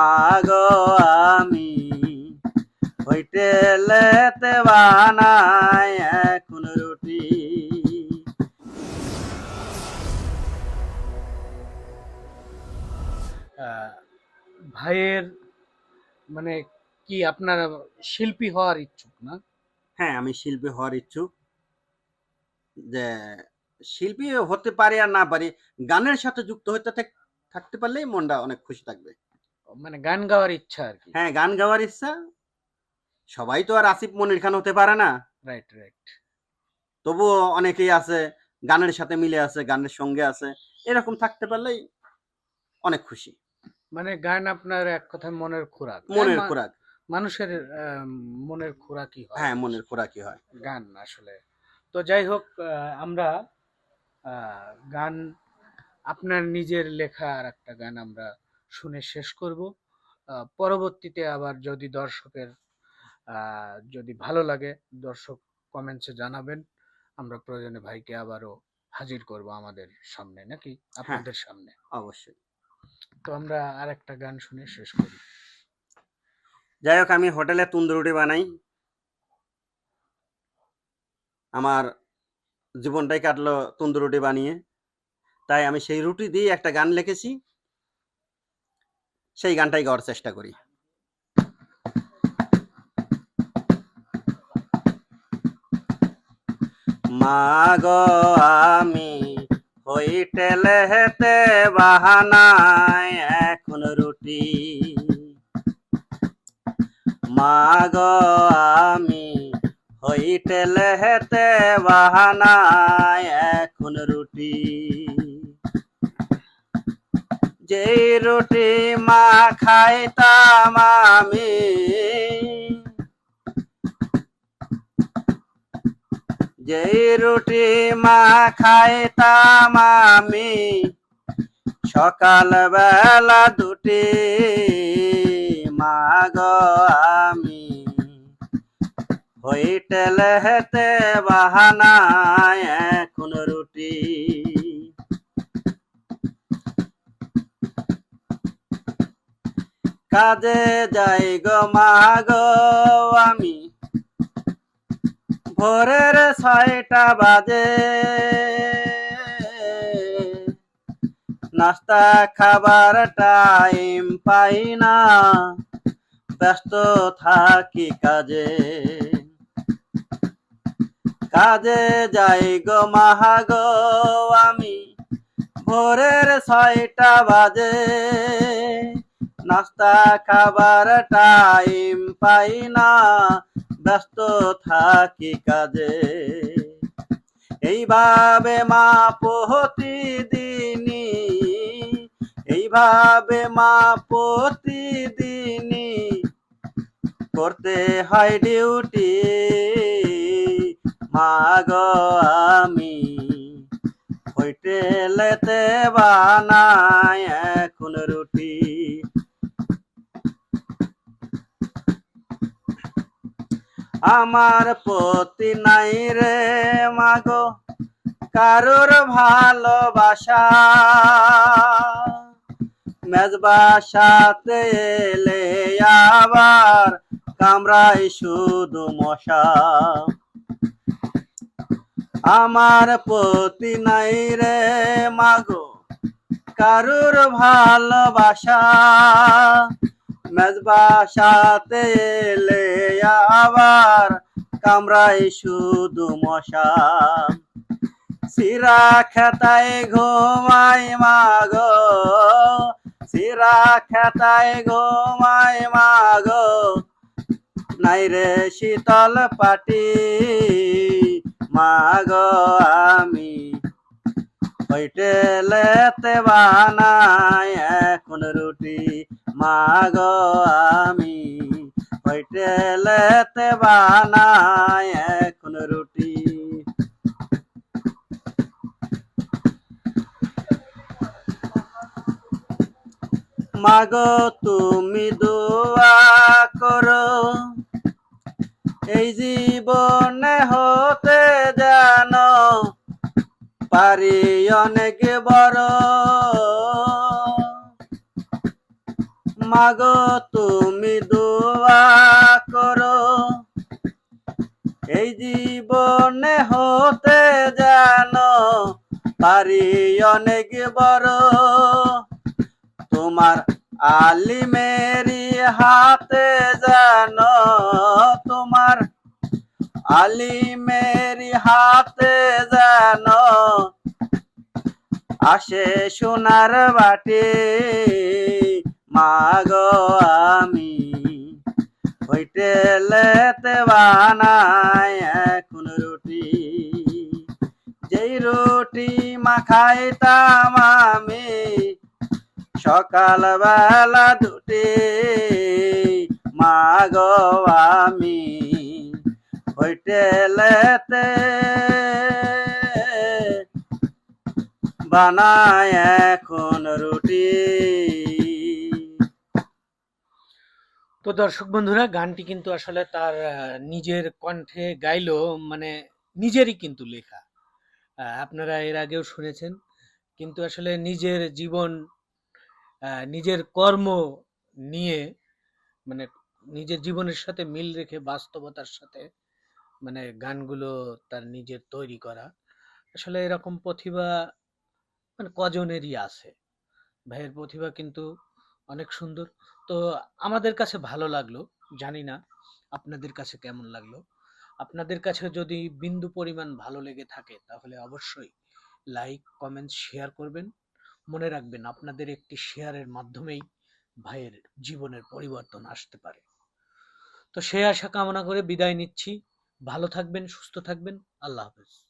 মাগো আমি। হোটেলেতে বানাই এখন রুটি। ভাইয়ের মানে কি আপনার শিল্পী হওয়ার ইচ্ছুক না? হ্যাঁ আমি শিল্পী হওয়ার ইচ্ছুক। যে শিল্পী হতে পারি আর না পারি গানের সাথে যুক্ত হতে থাকতে পারলেই মনটা অনেক খুশি থাকবে। মানে গান গাওয়ার ইচ্ছা আর কি। হ্যাঁ গান গাওয়ার ইচ্ছা। সবাই তো আর আসিফ মনির খান হতে পারে না। রাইট রাইট তবুও অনেকেই আছে গানের সাথে মিলে আছে গানের সঙ্গে আছে। এরকম থাকতে পারলেই অনেক খুশি। মানে গান আপনার এক কথায় মনের খোরাক। মনের খোরাক। মানুষের মনের খোরাকই হয়। হ্যাঁ মনের খোরাকই হয়। গান আসলে। তো যাই হোক আমরা আহ, গান আপনার নিজের লেখা আর একটা গান আমরা শুনে শেষ করব। পরবর্তীতে আবার যদি দর্শকের যদি ভালো লাগে দর্শক কমেন্টসে জানাবেন। আমরা প্রয়োজনে ভাইকে আবারও হাজির করব আমাদের সামনে নাকি? আপনাদের সামনে। অবশ্যই। তো আমরা আর একটা গান শুনে শেষ করি। যাই হোক আমি হোটেলে তুন্দুর রুটি বানাই। আমার জীবনটাই কাটলো তন্দুর রুটি বানিয়ে। তাই আমি সেই রুটি দিয়ে একটা গান লিখেছি। সেই গানটাই গাওয়ার চেষ্টা করি। মাগো, আমি হইটেলে হেতে বাহানায় এখন রুটি। মাগো, আমি হইটেলে হেতে বাহানায় এখন রুটি। যেই রুটি মা খাইতাম আমি। যেই রুটি মা খাইতাম আমি। সকাল বেলা দুটি মাগ আমি। হইটেল হেতে বাহানায় এখন রুটি কাজে যাই গো মাগো আমি ভোরের ছয়টা বাজে। নাস্তা খাবার টাইম পাই না, ব্যস্ত থাকি কাজে। কাজে যাই গো মাহাগো আমি ভোরের ছয়টা বাজে। নাস্তা খাবার টাইম পাই না, ব্যস্ত থাকি কাজে। এইভাবে মা প্রতিদিনই, এইভাবে মা প্রতিদিনই করতে হয় ডিউটি মাগ আমি, হোটেলেতে বানাই এখন রুটি। আমার পতি নাই রে মাগো, কারোর ভালোবাসা। মেজবাসাতে এলে আবার কামরাই শুধু মশা। আমার পতি নাই রে মাগো, কারুর ভালোবাসা। মেজবাসাতে এলে আবার কামরাই শুধু মশা। সিরা খেতায় ঘুমাই মাগো সিরা খেতায় ঘুমাই মাগো। নাই রে শীতল পাটি, মাগো আমি। হোটেলেতে বানাই এখন রুটি, মাগো আমি। হোটেলেতে বানাই এখন রুটি। মাগো, তুমি দোয়া করো, এই জীবনে হতে জানো পারি অনেক বড়। মাগো, তুমি দোয়া করো। এই জীবনে হতে জানো, পারি অনেক বড়। তোমার আলি আলিমেরি হাতে জানো, তোমার আলি আলিমেরি হাতে জানো, আসে সোনার বাটে, মাগো আমি হইতে লেতে বানাই এখন রুটি। যেই রুটি মাখাইতাম আমি সকাল বেলা দুটি, মাগো আমি। হইতে লেতে বানায় এখন রুটি। তো দর্শক বন্ধুরা, গানটি কিন্তু আসলে তার নিজের কণ্ঠে গাইলো মানে নিজেরই কিন্তু লেখা। আপনারা এর আগেও শুনেছেন, কিন্তু আসলে নিজের জীবন নিজের কর্ম নিয়ে মানে নিজের জীবনের সাথে মিল রেখে বাস্তবতার সাথে মানে গানগুলো তার নিজের তৈরি করা, আসলে এরকম প্রতিভা মানে কজনেরই আছে। ভাইয়ের প্রতিভা কিন্তু অনেক সুন্দর। তো আমাদের কাছে ভালো লাগল, জানি না আপনাদের কাছে কেমন লাগল। আপনাদের কাছে যদি বিন্দু পরিমাণ ভালো লেগে থাকে, তাহলে অবশ্যই লাইক কমেন্ট শেয়ার করবেন। মনে রাখবেন, আপনাদের একটি শেয়ারের মাধ্যমেই ভাইয়ের জীবনের পরিবর্তন আসতে পারে। তো সে আশা কামনা করে বিদায় নিচ্ছি। ভালো থাকবেন, সুস্থ থাকবেন। আল্লাহ হাফেজ।